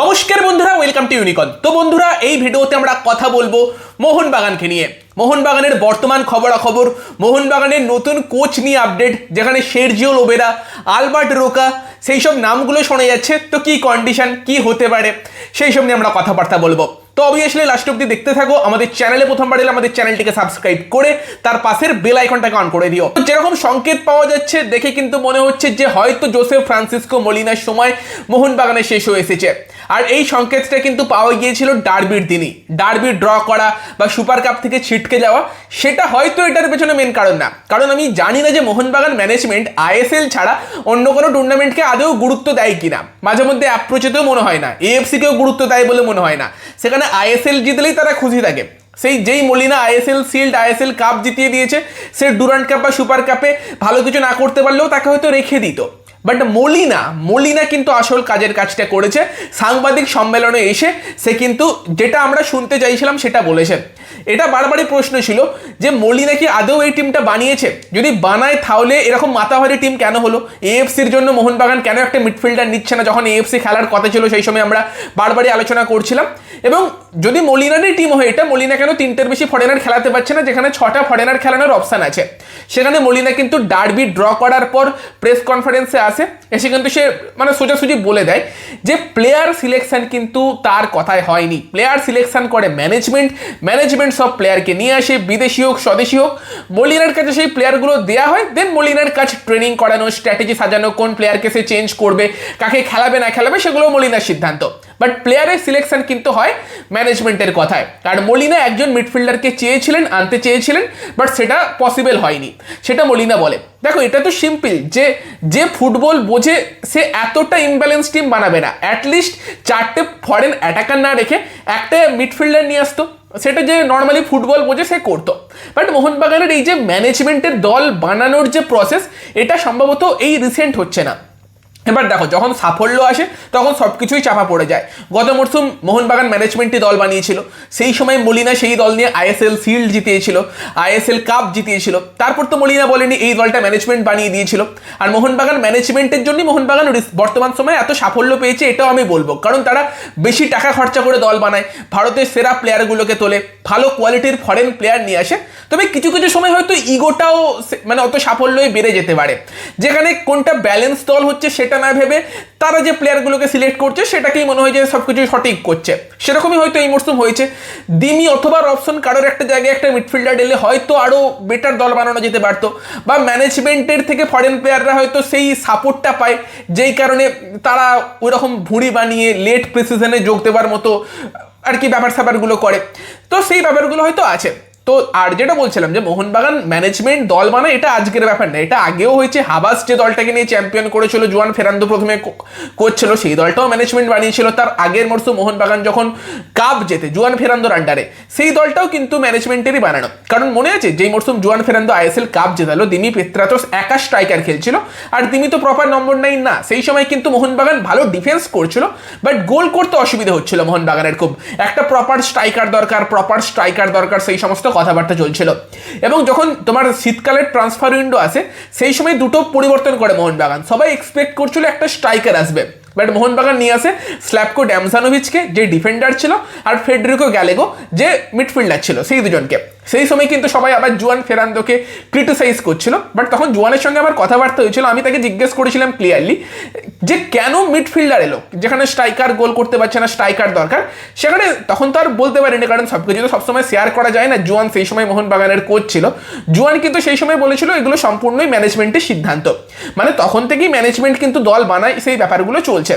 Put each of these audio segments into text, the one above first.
নমস্কার বন্ধুরা welcome to ইউনিকন তো বন্ধুরা, এই ভিডিওতে আমরা কথা বলব মোহনবাগানকে নিয়ে। মোহনবাগানের বর্তমান খবরাখবর, মোহনবাগানের নতুন কোচ নিয়ে আপডেট যেখানে শেরজিও লোবেরা আলবার্ট রোকা সেই সব নামগুলো শোনা যাচ্ছে। তো কি কন্ডিশন কি হতে পারে, সেই সব নিয়ে আমরা কথাবার্তা বলব। তো অবভিয়াসলি লাস্ট অব্দি দেখতে থাকো, আমাদের চ্যানেলে প্রথমবার এলে আমাদের চ্যানেলটিকে সাবস্ক্রাইব করে, তার পাশের বেল আইকনটাকে অন করে দিও। যেরকম সংকেত পাওয়া যাচ্ছে, দেখে কিন্তু মনে হচ্ছে যে হয়তো জোসেফ ফ্রান্সিসকো মলিনার সময় মোহনবাগানে শেষ হয়ে এসেছে। আর এই সংকেতটা কিন্তু পাওয়া গিয়েছিল ডার্বির দিনই। ডার্বি ড্র করা বা সুপার কাপ থেকে ছিটকে যাওয়া, সেটা হয়তো এটার পেছনে মেন কারণ না। কারণ আমি জানি না যে মোহনবাগান ম্যানেজমেন্ট আইএসএল ছাড়া অন্য কোনো টুর্নামেন্টকে আদৌ গুরুত্ব দেয় কিনা। মাঝে মধ্যে অ্যাপ্রোচেতেও মনে হয় না। এএফসিকেও গুরুত্ব দেয় বলে মনে হয় না। সেখানে আইএসএল জিতলেই তারা খুশি থাকে। সেই যেই Molina ISL shield ISL cup জিতিয়ে দিয়েছে, সে ডুরান্ট কাপ বা সুপার কাপে ভালো কিছু না করতে পারলেও তাকে হয়তো রেখে দিত। বাট মলিনা মলিনা কিন্তু আসল কাজের কাজটা করেছে। সাংবাদিক সম্মেলনে এসে সে কিন্তু যেটা আমরা শুনতে চাইছিলাম সেটা বলেছে। এটা বারবারই প্রশ্ন ছিল যে মলিনা কি আদৌ এই টিমটা বানিয়েছে? যদি বানায় তাহলে এরকম মাতাভারি টিম কেন হলো? এএফসির জন্য মোহনবাগান কেন একটা মিডফিল্ডার নিচ্ছে না? যখন এএফসি খেলার কথা ছিল, সেই সময় আমরা বারবারই আলোচনা করছিলাম। এবং যদি মলিনারই টিম হয়, এটা মলিনা কেন তিনটের বেশি ফরেনার খেলাতে পারছে না? যেখানে ছটা ফরেনার খেলানোর অপশান আছে। সেখানে মলিনা কিন্তু ডার্বি ড্র করার পর প্রেস কনফারেন্সে আসে। এসে কিন্তু সে মানে সোজাসুজি বলে দেয় যে প্লেয়ার সিলেকশন কিন্তু তার কথায় হয়নি। প্লেয়ার সিলেকশন করে ম্যানেজমেন্ট ম্যানেজমেন্ট সব প্লেয়ারকে নিয়ে আসে, বিদেশি হোক, স্বদেশি হোক, মলিনার কাছে সেই প্লেয়ারগুলো দেওয়া হয় দেন মলিনার কাছে ট্রেনিং করানো স্ট্র্যাটেজি সাজানো, কোন প্লেয়ারকে সে চেঞ্জ করবে, কাকে খেলাবে, না খেলাবে, সেগুলো মলিনার সিদ্ধান্ত। বাট প্লেয়ারের সিলেকশন কিন্তু হয় ম্যানেজমেন্টের কথায়। আর মলিনা একজন মিডফিল্ডারকে চেয়েছিলেন, আনতে চেয়েছিলেন বাট সেটা পসিবল হয়নি। সেটা মলিনা বলে। দেখো, এটা তো সিম্পল যে যে ফুটবল বোঝে, সে এতটা ইমব্যালেন্স টিম বানাবে না। অ্যাটলিস্ট চারটে ফরেন অ্যাটাকার না রেখে একটা মিডফিল্ডার নিয়ে আসতো। সেটা যে নর্মালি ফুটবল বোঝে, সে করতো। বাট মোহনবাগানের এই যে ম্যানেজমেন্টের দল বানানোর যে প্রসেস এটা সম্ভবত এই রিসেন্ট হচ্ছে না। এবার দেখো, যখন সাফল্য আসে, তখন সব কিছুই চাপা পড়ে যায়। গত মরশুম মোহনবাগান ম্যানেজমেন্টই দল বানিয়েছিল। সেই সময় মলিনা সেই দল নিয়ে আইএসএল শিল্ড জিতিয়েছিল আইএসএল কাপ জিতিয়েছিল। তারপর তো মলিনা বলেনি, এই দলটা ম্যানেজমেন্ট বানিয়ে দিয়েছিল। আর মোহনবাগান ম্যানেজমেন্টের জন্যই মোহনবাগান বর্তমান সময়ে এত সাফল্য পেয়েছে, এটাও আমি বলব। কারণ তারা বেশি টাকা খরচা করে দল বানায়, ভারতের সেরা প্লেয়ারগুলোকে তোলে, ভালো কোয়ালিটির ফরেন প্লেয়ার নিয়ে আসে। তবে কিছু কিছু সময় হয়তো ইগোটাও মানে অত সাফল্যই বেড়ে যেতে পারে। যেখানে কোনটা ব্যালেন্স দল হচ্ছে, সেটা না ভেবে তারা যে প্লেয়ারগুলোকে সিলেক্ট করছে, সেটাকেই মনে হয় যে সব কিছু সঠিক করছে। সেরকমই হয়তো এই মরশুম হয়েছে। দিমি অথবা রবসন কারোর একটা জায়গায় একটা মিডফিল্ডার এলে হয়তো আরও বেটার দল বানানো যেতে পারতো। বা ম্যানেজমেন্টের থেকে ফরেন প্লেয়াররা হয়তো সেই সাপোর্টটা পায়, যেই কারণে তারা ওইরকম ভুঁড়ি বানিয়ে লেট প্রিসিশনে যোগ দেওয়ার মতো আর কি ব্যাপার স্যাপারগুলো করে। তো সেই ব্যাপারগুলো হয়তো আছে। তো আর যেটা বলছিলাম যে মোহনবাগান ম্যানেজমেন্ট দল বানায়, এটা আজকের ব্যাপার না। এটা আগেও হয়েছে, হাবাস যে দলটাকে নিয়ে চ্যাম্পিয়ন করেছিল, জুয়ান ফেরান্দো প্রথমে কোচ ছিল সেই দলটাও ম্যানেজমেন্ট বানিয়েছিল। তার আগের মরশুম মোহনবাগান যখন কাপ জেতে জুয়ান ফেরান্দোর আন্ডারে সেই দলটাও কিন্তু ম্যানেজমেন্টেরই বানানো। কারণ মনে আছে, যেই মরশুম জুয়ান ফেরান্দো আইএসএল কাপ জেতালো, দিমি পেত্রাতোস একা স্ট্রাইকার খেলছিল। আর দিমি তো প্রপার নম্বর নাইন না, সেই সময় কিন্তু মোহনবাগান ভালো ডিফেন্স করছিল বাট গোল করতে অসুবিধা হচ্ছিল মোহনবাগানের খুব। একটা প্রপার স্ট্রাইকার দরকার প্রপার স্ট্রাইকার দরকার, সেই সমস্ত কথাবার্তা চলছিল। এবং যখন তোমার শীতকালের ট্রান্সফার উইন্ডো আসে, সেই সময় দুটো পরিবর্তন করে মোহনবাগান। সবাই এক্সপেক্ট করছিল একটা স্ট্রাইকার আসবে। বাট মোহনবাগান নিয়ে আসে স্ল্যাপকো ড্যামসানোভিচকে যে ডিফেন্ডার ছিল, আর ফেডরিকো গ্যালেগো যে মিডফিল্ডার ছিল, সেই দুজনকে। সেই সময় কিন্তু সবাই আবার জুয়ান ফেরান্দোকে ক্রিটিসাইজ করছিল বাট তখন জুয়ানের সঙ্গে আমার কথাবার্তা হয়েছিল, আমি তাকে জিজ্ঞেস করেছিলাম ক্লিয়ারলি যে কেন মিডফিল্ডার এলো? যেখানে স্ট্রাইকার গোল করতে পারছে না স্ট্রাইকার দরকার। সেখানে তখন তো আর বলতে পারিনি, কারণ সব কিছু তো সবসময় শেয়ার করা যায় না, জুয়ান সেই সময় মোহনবাগানের কোচ ছিল। জুয়ান কিন্তু সেই সময় বলেছিল, এগুলো সম্পূর্ণই ম্যানেজমেন্টের সিদ্ধান্ত। মানে তখন থেকেই ম্যানেজমেন্ট কিন্তু দল বানায়, সেই ব্যাপারগুলো চলছে।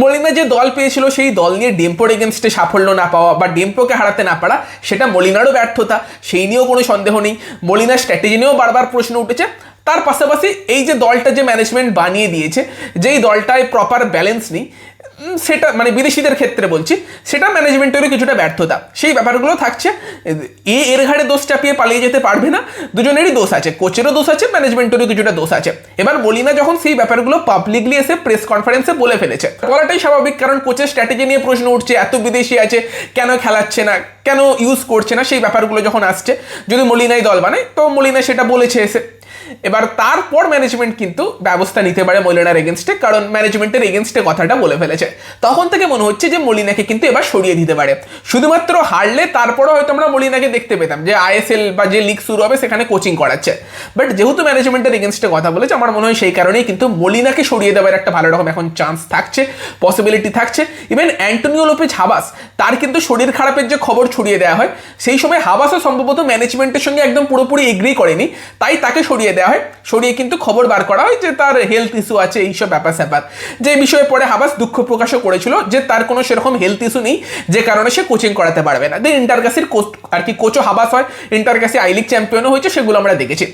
মলিনা যে দল পেয়েছিল, সেই দল নিয়ে ডেম্পোর এগেনস্টে সাফল্য না পাওয়া বা ডেম্পোকে হারাতে না পারা, সেটা মলিনারও ব্যর্থতা। সেই নিয়েও কোনো সন্দেহ নেই। মলিনার স্ট্র্যাটেজি নিয়েও বারবার প্রশ্ন উঠেছে। তার পাশাপাশি এই যে দলটা যে ম্যানেজমেন্ট বানিয়ে দিয়েছে, যেই দলটায় প্রপার ব্যালেন্স নেই সেটা মানে বিদেশিদের ক্ষেত্রে বলছি, সেটা ম্যানেজমেন্টেরও কিছুটা ব্যর্থতা। সেই ব্যাপারগুলো থাকছে, এ এর ঘাড়ে দোষ চাপিয়ে পালিয়ে যেতে পারবে না, দুজনেরই দোষ আছে কোচেরও দোষ আছে ম্যানেজমেন্টেরও কিছুটা দোষ আছে। এবার মলিনা যখন সেই ব্যাপারগুলো পাবলিকলি এসে প্রেস কনফারেন্সে বলে ফেলেছে। বলাটাই স্বাভাবিক, কারণ কোচের স্ট্র্যাটেজি নিয়ে প্রশ্ন উঠছে, এত বিদেশি আছে, কেন খেলাচ্ছে না, কেন ইউজ করছে না, সেই ব্যাপারগুলো যখন আসছে, যদি মলিনাই দল বানায়, তো মলিনা সেটা বলেছে এসে। এবার তারপর ম্যানেজমেন্ট কিন্তু ব্যবস্থা নিতে পারে মলিনার এগেনস্টে কারণ ম্যানেজমেন্টের এগেনস্টে কথাটা বলে ফেলেছে। তখন থেকে মনে হচ্ছে যে মলিনাকে কিন্তু এবার সরিয়ে দিতে পারে। শুধুমাত্র হারলে তারপরে হয়তো আমরা মলিনাকে দেখতে পেতাম যে আইএসএল বা যে লিগ শুরু হবে সেখানে কোচিং করাচ্ছে। বাট যেহেতু ম্যানেজমেন্টের এগেনস্টে কথা বলেছে, আমার মনে হয় সেই কারণেই কিন্তু মলিনাকে সরিয়ে দেওয়ার একটা ভালো রকম এখন চান্স থাকছে পসিবিলিটি থাকছে। ইভেন অ্যান্টোনিও লোপেজ হাবাস, তার কিন্তু শরীর খারাপের যে খবর ছড়িয়ে দেওয়া হয়, সেই সময় হাবাসও সম্ভবত ম্যানেজমেন্টের সঙ্গে একদম পুরোপুরি এগ্রি করেনি, তাই তাকে সরিয়ে দেওয়া হয়, সরিয়ে কিন্তু খবর বার করা হয় যে তার হেলথ ইস্যু আছে এইসব ব্যাপার স্যাপার। যে বিষয়ে পরে হাবাস দুঃখ প্রকাশও করেছিল যে তার কোনো সেরকম হেলথ ইস্যু নেই, যে কারণে সে কোচিং করাতে পারবে না। দেন ইন্টারকাসির কোচ আর কি কোচও হাবাস হয়। ইন্টারকাসি আই লিগ চ্যাম্পিয়নও হয়েছে, সেগুলো আমরা দেখেছি।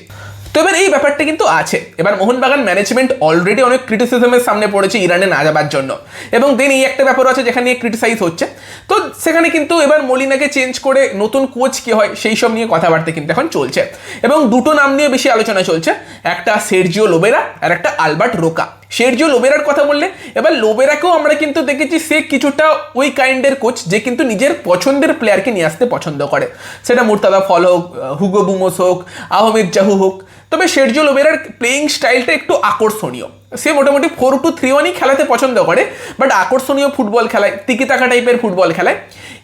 তো এবার এই ব্যাপারটা কিন্তু আছে। এবার মোহনবাগান ম্যানেজমেন্ট অলরেডি অনেক ক্রিটিসিজমের সামনে পড়েছে ইরানে না যাবার জন্য। এবং দেন এই একটা ব্যাপারও আছে যেখানে ক্রিটিসাইজ হচ্ছে। তো সেখানে কিন্তু এবার মলিনাকে চেঞ্জ করে নতুন কোচ কী হয় সেই সব নিয়ে কথাবার্তা কিন্তু এখন চলছে। এবং দুটো নাম নিয়ে বেশি আলোচনা চলছে। একটা সের্জিও লোবেরা আর একটা আলবার্ট রোকা। সের্জিও লোবেরার কথা বললে? এবার লোবেরাকেও আমরা কিন্তু দেখেছি সে কিছুটা ওই কাইন্ডের কোচ যে কিন্তু নিজের পছন্দের প্লেয়ারকে নিয়ে আসতে পছন্দ করে। সেটা মুর্তাদা ফল হোক হুগো বুমোস হোক, আহমেদ জাহু হোক। তবে শেরজুল ওবেরার প্লেয়িং স্টাইলটা একটু আকর্ষণীয়। সে মোটামুটি ফোর টু থ্রি ওয়ানই খেলাতে পছন্দ করে বাট আকর্ষণীয় ফুটবল খেলায় তিকিতাকা টাইপের ফুটবল খেলায়।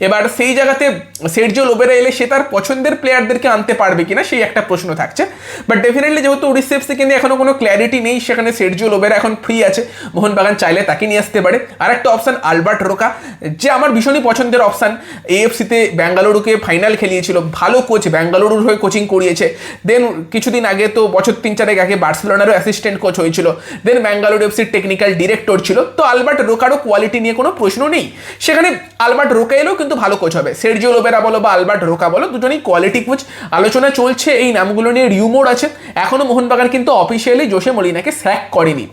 এবার সেই জায়গাতে সেরজিও লোবেরা এলে সে তার পছন্দের প্লেয়ারদেরকে আনতে পারবে কিনা সেই একটা প্রশ্ন থাকছে। বাট ডেফিনেটলি যেহেতু রিসেপসে কিন্তু এখনও কোনো ক্ল্যারিটি নেই, সেখানে সেরজিও লোবেরা এখন ফ্রি আছে। মোহনবাগান চাইলে তাকে নিয়ে আসতে পারে। আর একটা অপশান আলবার্ট রোকা, যে আমার ভীষণই পছন্দের অপশান এএফসিতে ব্যাঙ্গালুরুকে ফাইনাল খেলিয়েছিল। ভালো কোচ ব্যাঙ্গালুরুর হয়ে কোচিং করিয়েছে। দেন কিছুদিন আগে তো বছর তিন চারেক আগে বার্সেলোনারও অ্যাসিস্ট্যান্ট কোচ হয়েছিল। দেন ব্যাঙ্গালোর এফসির টেকনিক্যাল ডিরেক্টর ছিল। তো আলবার্ট রোকারও কোয়ালিটি নিয়ে কোনো প্রশ্ন নেই। সেখানে আলবার্ট রোকা এলেও কিন্তু ভালো কোচ হবে। সেরজিও লোবেরা বলো বা আলবার্ট রোকা বলো, দুজনেই কোয়ালিটি কোচ আলোচনা চলছে এই নামগুলো নিয়ে রিউমোর আছে। এখনও মোহনবাগান কিন্তু অফিসিয়ালি জোসে মলিনাকে স্যাক করেনি।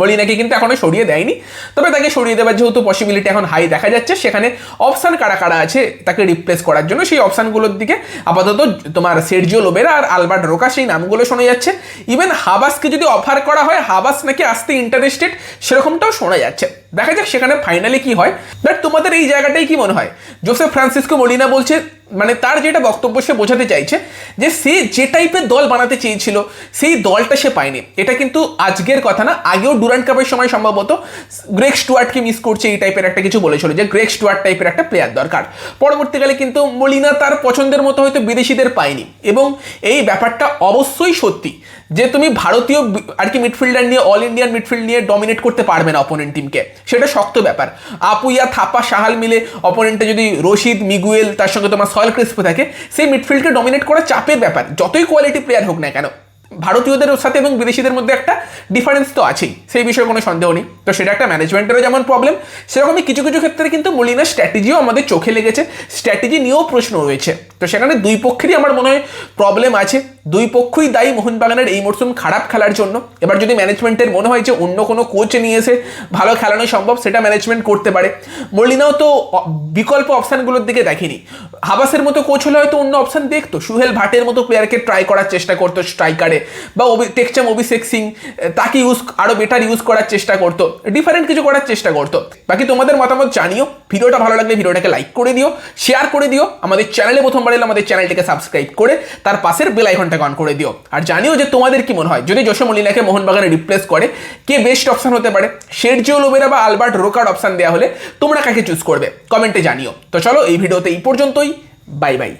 মলিনাকে কিন্তু এখনও সরিয়ে দেয়নি। তবে তাকে সরিয়ে দেওয়ার যেহেতু পসিবিলিটি এখন হাই দেখা যাচ্ছে, সেখানে অপশান কারা কারা আছে তাকে রিপ্লেস করার জন্য সেই অপশানগুলোর দিকে আপাতত তোমার সেরজিও লোবেরা আর আলবার্ট রোকা সেই নামগুলো শোনা যাচ্ছে। ইভেন হাবাসকে যদি অফার করা হয় হাবাস নাকি আসতে ইন্টারেস্টেড সেরকমটাও শোনা যাচ্ছে। দেখা যাক সেখানে ফাইনালি কি হয়। বাট তোমাদের এই জায়গাটাই কি মনে হয়? জোসেফ ফ্রান্সিসকো মলিনা বলছে মানে তার যেটা বক্তব্য সে বোঝাতে চাইছে যে সে যে টাইপের দল বানাতে চেয়েছিল, সেই দলটা সে পায়নি। এটা কিন্তু আজকের কথা না, আগেও ডুরান্ট কাপের সময় সম্ভবত গ্রেক স্টুয়ার্টকে মিস করছে এই টাইপের একটা কিছু বলেছিল যে গ্রেক স্টুয়ার্ট টাইপের একটা প্লেয়ার দরকার। পরবর্তীকালে কিন্তু মলিনা তার পছন্দের মতো হয়তো বিদেশিদের পায়নি। এবং এই ব্যাপারটা অবশ্যই সত্যি যে তুমি ভারতীয় আর কি মিডফিল্ডার নিয়ে অল ইন্ডিয়ান মিডফিল্ড নিয়ে ডমিনেট করতে পারবে না অপোনেন্ট টিমকে সেটা শক্ত ব্যাপার। আপুইয়া থাপা সাহাল মিলে অপোনেন্টে যদি রশিদ, মিগুয়েল, তার সঙ্গে তোমার সয়েল ক্রিস্প থাকে, সেই মিডফিল্ডকে ডমিনেট করা চাপের ব্যাপার। যতই কোয়ালিটি প্লেয়ার হোক না কেন। ভারতীয়দের সাথে এবং বিদেশিদের মধ্যে একটা ডিফারেন্স তো আছেই। সেই বিষয়ে কোনো সন্দেহ নেই। তো সেটা একটা ম্যানেজমেন্টেরও যেমন প্রবলেম সেরকমই কিছু কিছু ক্ষেত্রে কিন্তু মলিনার স্ট্র্যাটেজিও আমাদের চোখে লেগেছে। স্ট্র্যাটেজি নিয়েও প্রশ্ন রয়েছে। তো সেখানে দুই পক্ষেরই আমার মনে হয় প্রবলেম আছে। দুই পক্ষই দায়ী মোহনবাগানের এই মরশুম খারাপ খেলার জন্য। এবার যদি ম্যানেজমেন্টের মনে হয় যে অন্য কোনো কোচ নিয়ে এসে ভালো খেলানো সম্ভব, সেটা ম্যানেজমেন্ট করতে পারে। মলিনাও তো বিকল্প অপশানগুলোর দিকে দেখেনি। হাবাসের মতো কোচ হলে হয়তো অন্য অপশান দেখতো। সুহেল ভাটের মতো প্লেয়ারকে ট্রাই করার চেষ্টা করতো স্ট্রাইকারে বা টেকচাম অভিষেক সিং তাকে ইউজ আরও বেটার ইউজ করার চেষ্টা করতো। ডিফারেন্ট কিছু করার চেষ্টা করতো। বাকি তোমাদের মতামত জানিও। ভিডিওটা ভালো লাগলে ভিডিওটাকে লাইক করে দিও শেয়ার করে দিও। আমাদের চ্যানেলে প্রথমবার এলে আমাদের চ্যানেলটিকে সাবস্ক্রাইব করে, তার পাশের বেল আইকনটাকে অন করে দিও। আর জানিও যে তোমাদের কি মনে হয়? যদি জোসে অলিনাকে মোহনবাগানে রিপ্লেস করে, কে বেস্ট অপশান হতে পারে? শেরজিও লোবেরা বা আলবার্ট রোকার অপশান দেওয়া হলে তোমরা কাকে চুজ করবে? কমেন্টে জানিও। তো চলো, এই ভিডিওতে এই পর্যন্তই। Bye bye